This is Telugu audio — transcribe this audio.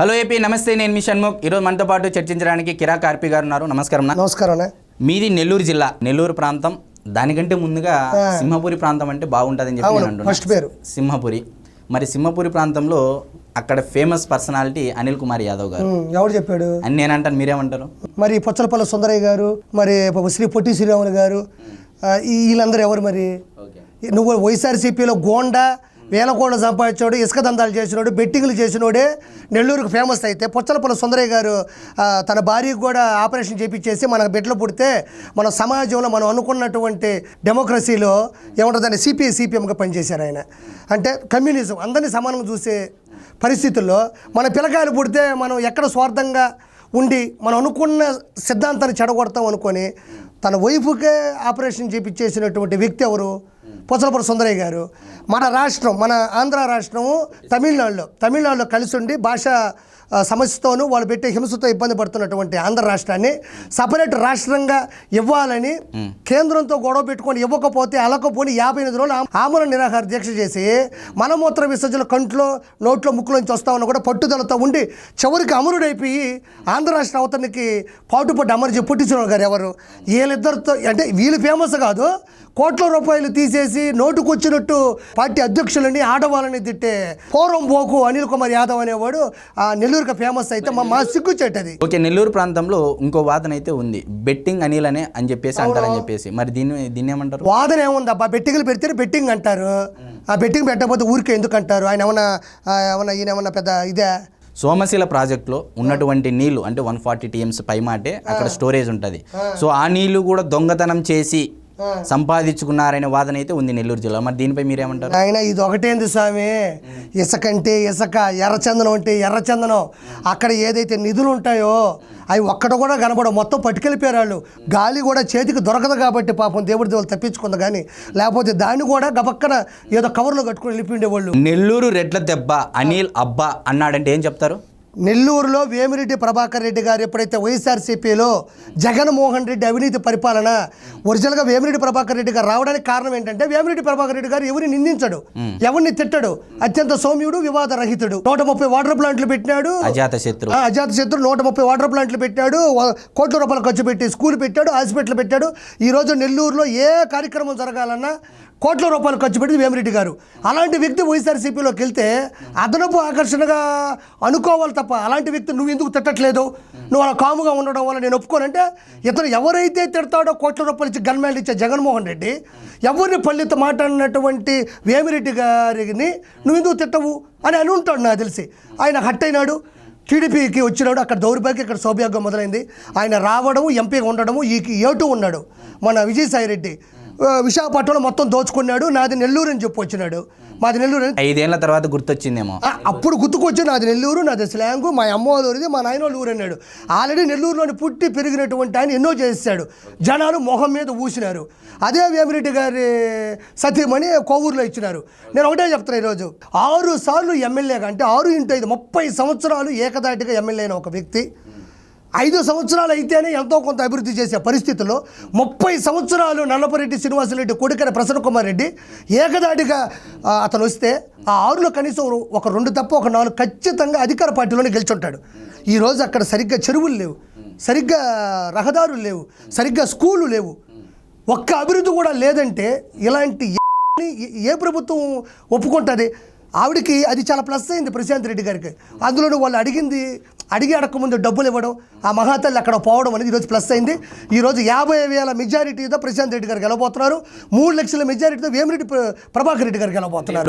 హలో ఏపీ నమస్తే నేను మీ షణ్ముఖ్. ఈరోజు మనతో పాటు చర్చించడానికి కిరా కార్పి గారు ఉన్నారు. నమస్కారం. నమస్కారం. మీది నెల్లూరు జిల్లా నెల్లూరు ప్రాంతం. దానికంటే ముందుగా సింహపురి ప్రాంతం అంటే బాగుంటుందని చెప్పి. ఫస్ట్ పేరు. సింహపురి. మరి సింహపురి ప్రాంతంలో అక్కడ ఫేమస్ పర్సనాలిటీ అనిల్ కుమార్ యాదవ్ గారు. ఎవడు చెప్పాడు? అని నేను అంటాను మీరేమంటారు? మరి పొచ్చలపల్లి సుందరయ్య గారు మరి శ్రీ పొట్టి శ్రీరాములు గారు వీళ్ళందరూ ఎవరు మరి? నువ్వు వైఎస్ఆర్సీపీలో గోండా వేల కోట్ల సంపాదించాడు ఇసుక దందాలు చేసినోడు బెట్టింగ్లు చేసినోడే నెల్లూరుకు ఫేమస్ అయితే. పుచ్చలపల్లి సుందరయ్య గారు తన భార్యకు కూడా ఆపరేషన్ చేపించేసి మన బిడ్డలు పుడితే మన సమాజంలో మనం అనుకున్నటువంటి డెమోక్రసీలో ఏముంటుందని సిపిఐ సిపిఎంగా పనిచేశారు ఆయన. అంటే కమ్యూనిజం అందరినీ సమానంగా చూసే పరిస్థితుల్లో మన పిల్లకాయలు పుడితే మనం ఎక్కడ స్వార్థంగా ఉండి మనం అనుకున్న సిద్ధాంతాన్ని చెడగొడతాం అనుకొని తన వైఫ్కే ఆపరేషన్ చేపించేసినటువంటి వ్యక్తి ఎవరు? పొచ్చలపురం సుందరయ్య గారు. మన రాష్ట్రం మన ఆంధ్ర రాష్ట్రము తమిళనాడులో తమిళనాడులో కలిసి ఉండి భాష సమస్యతోనూ వాళ్ళు పెట్టే హింసతో ఇబ్బంది పడుతున్నటువంటి ఆంధ్ర రాష్ట్రాన్ని సపరేట్ రాష్ట్రంగా ఇవ్వాలని కేంద్రంతో గొడవ పెట్టుకొని ఇవ్వకపోతే అలకపోని యాభై ఎనిమిది రోజులు ఆమరణ నిరాహార దీక్ష చేసి మలమూత్ర విసర్జన కంట్లో నోట్లో ముక్కులోంచి వస్తామని కూడా పట్టుదలతో ఉండి చివరికి అమరుడైపోయి ఆంధ్ర రాష్ట్ర అవతరణకి పాటుపడ్డ అమర్జీ పుట్టించిన గారు ఎవరు? వీళ్ళిద్దరితో అంటే వీళ్ళు ఫేమస్ కాదు. కోట్ల రూపాయలు తీసేసి నోటుకొచ్చినట్టు పార్టీ అధ్యక్షులని ఆడవాళ్ళని తిట్టే పూర్వం పోకు అనిల్ కుమార్ యాదవ్ అనేవాడు ఆ నెల్లూరు నెల్లూరుకి ఫేమస్ అయితే మా మా సిగ్గుచేటది ఓకే నెల్లూరు ప్రాంతంలో ఇంకో వాదన అయితే ఉంది. బెట్టింగ్ అనిల్ అనే అని చెప్పేసి అంటారని చెప్పేసి. మరి దీన్ని దీన్ని ఏమంటారు? వాదన ఏముంది అబ్బా? బెట్టింగ్లు పెడితే బెట్టింగ్ అంటారు. ఆ బెట్టింగ్ పెట్టకపోతే ఊరికే ఎందుకు అంటారు ఆయన ఏమన్నా ఏమన్నా ఈయన ఏమన్నా పెద్ద ఇదే? సోమశిల ప్రాజెక్టులో ఉన్నటువంటి నీళ్ళు అంటే వన్ ఫార్టీ టీఎంస్ పైమాటే అక్కడ స్టోరేజ్ ఉంటుంది. సో ఆ నీళ్ళు కూడా దొంగతనం చేసి సంపాదించుకున్నారనే వాదన అయితే ఉంది నెల్లూరు జిల్లా మరి దీనిపై మీరేమంటారు? ఆయన ఇది ఒకటేంది స్వామి? ఇసుక అంటే ఇసుక ఎర్రచందనం అంటే ఎర్రచందనం అక్కడ ఏదైతే నిధులు ఉంటాయో అవి ఒక్కడ కూడా కనబడవు. మొత్తం పట్టుకెళ్ళిపోయారు వాళ్ళు గాలి కూడా చేతికి దొరకదు కాబట్టి పాపం దేవుడి దేవుళ్ళు తప్పించుకుంది కానీ లేకపోతే దాన్ని కూడా గబక్కన ఏదో కవర్లో కట్టుకుని వెళ్ళిపోయిండేవాళ్ళు నెల్లూరు రెడ్ల దెబ్బ అనిల్ అబ్బా అన్నాడంటే ఏం చెప్తారు? నెల్లూరులో వేమిరెడ్డి ప్రభాకర్ రెడ్డి గారు ఎప్పుడైతే వైఎస్ఆర్సీపీలో జగన్మోహన్ రెడ్డి అవినీతి పరిపాలన ఒరిజినల్గా వేమిరెడ్డి ప్రభాకర్ రెడ్డి గారు రావడానికి కారణం ఏంటంటే వేమిరెడ్డి ప్రభాకర్ రెడ్డి గారు ఎవరిని నిందించడు ఎవరిని తిట్టడు. అత్యంత సౌమ్యుడు వివాద రహితుడు నూట ముప్పై వాటర్ ప్లాంట్లు పెట్టినాడు. అజాత శత్రు. అజాత శత్రు నూట ముప్పై వాటర్ ప్లాంట్లు పెట్టాడు కోట్ల రూపాయలు ఖర్చు పెట్టి స్కూల్ పెట్టాడు హాస్పిటల్ పెట్టాడు. ఈరోజు నెల్లూరులో ఏ కార్యక్రమం జరగాలన్నా కోట్ల రూపాయలు ఖర్చు పెట్టింది వేమిరెడ్డి గారు. అలాంటి వ్యక్తి వైఎస్ఆర్సీపీలోకి వెళ్తే అదనపు ఆకర్షణగా అనుకోవాలి తప్ప అలాంటి వ్యక్తి నువ్వు ఎందుకు తిట్టట్లేదు? నువ్వు అలా కాముగా ఉండడం వల్ల నేను ఒప్పుకోనంటే ఇతను ఎవరైతే తిడతాడో కోట్ల రూపాయలు ఇచ్చి గన్మేళ ఇచ్చే జగన్మోహన్ రెడ్డి ఎవరిని పల్లెతో మాట్లాడినటువంటి వేమిరెడ్డి గారిని నువ్వు ఎందుకు తిట్టవు? అని అని ఉంటాడు నాకు తెలిసి. ఆయన హట్ అయినాడు. టీడీపీకి వచ్చినాడు. అక్కడ దౌర్భాగ్యం ఇక్కడ సౌభాగ్యం మొదలైంది. ఆయన రావడం ఎంపీగా ఉండడము ఈ ఏటూ ఉన్నాడు. మన విజయసాయి రెడ్డి. విశాఖపట్నంలో మొత్తం దోచుకున్నాడు. నాది నెల్లూరు అని చెప్పి వచ్చినాడు. మాది నెల్లూరు అని ఐదేళ్ళ తర్వాత గుర్తొచ్చిందేమో. అప్పుడు గుర్తుకొచ్చి నాది నెల్లూరు నాది స్లాంగు మా అమ్మ వాళ్ళ ఊరిది మా నాయన వాళ్ళ ఊరు అన్నాడు ఆల్రెడీ నెల్లూరులోని పుట్టి పెరిగినటువంటి ఆయన ఎన్నో చేశాడు. జనాలు మొహం మీద ఊసినారు. అదే వేమిరెడ్డి గారి సతీమణి కోవూరులో ఇచ్చినారు. నేను ఒకటే చెప్తాను ఈరోజు. ఆరు సార్లు ఎమ్మెల్యేగా అంటే ఆరు ఇంటూ ఐదు ముప్పై సంవత్సరాలు ఏకదాటిగా ఎమ్మెల్యే అయిన ఒక వ్యక్తి. ఐదు సంవత్సరాలు అయితేనే ఎంతో కొంత అభివృద్ధి చేసే పరిస్థితుల్లో ముప్పై సంవత్సరాలు నల్లపరెడ్డి శ్రీనివాసరెడ్డి కొడుకైన ప్రసన్న కుమార్ రెడ్డి ఏకదాటిగా అతను వస్తే ఆ ఆరులో కనీసం ఒక రెండు తప్ప ఒక నాలుగు ఖచ్చితంగా అధికార పార్టీలోనే గెలుచుంటాడు. ఈరోజు అక్కడ సరిగ్గా చెరువులు లేవు సరిగ్గా రహదారులు లేవు సరిగ్గా స్కూళ్ళు లేవు. ఒక్క అభివృద్ధి కూడా లేదంటే ఇలాంటి ఏ- ఏ ప్రభుత్వం ఒప్పుకుంటుంది? ఆవిడకి అది చాలా ప్లస్ అయింది ప్రశాంత్ రెడ్డి గారికి. అందులోనూ వాళ్ళు అడిగింది అడిగి అడగకముందు డబ్బులు ఇవ్వడం ఆ మహాతల్లి అక్కడ పోవడం అనేది ఈరోజు ప్లస్ అయింది. ఈరోజు యాభై వేల మెజారిటీతో ప్రశాంత్ రెడ్డి గారు గెలబోతున్నారు మూడు లక్షల మెజారిటీతో వేమిరెడ్డి ప్రభాకర్ రెడ్డి గారు గెలబోతున్నారు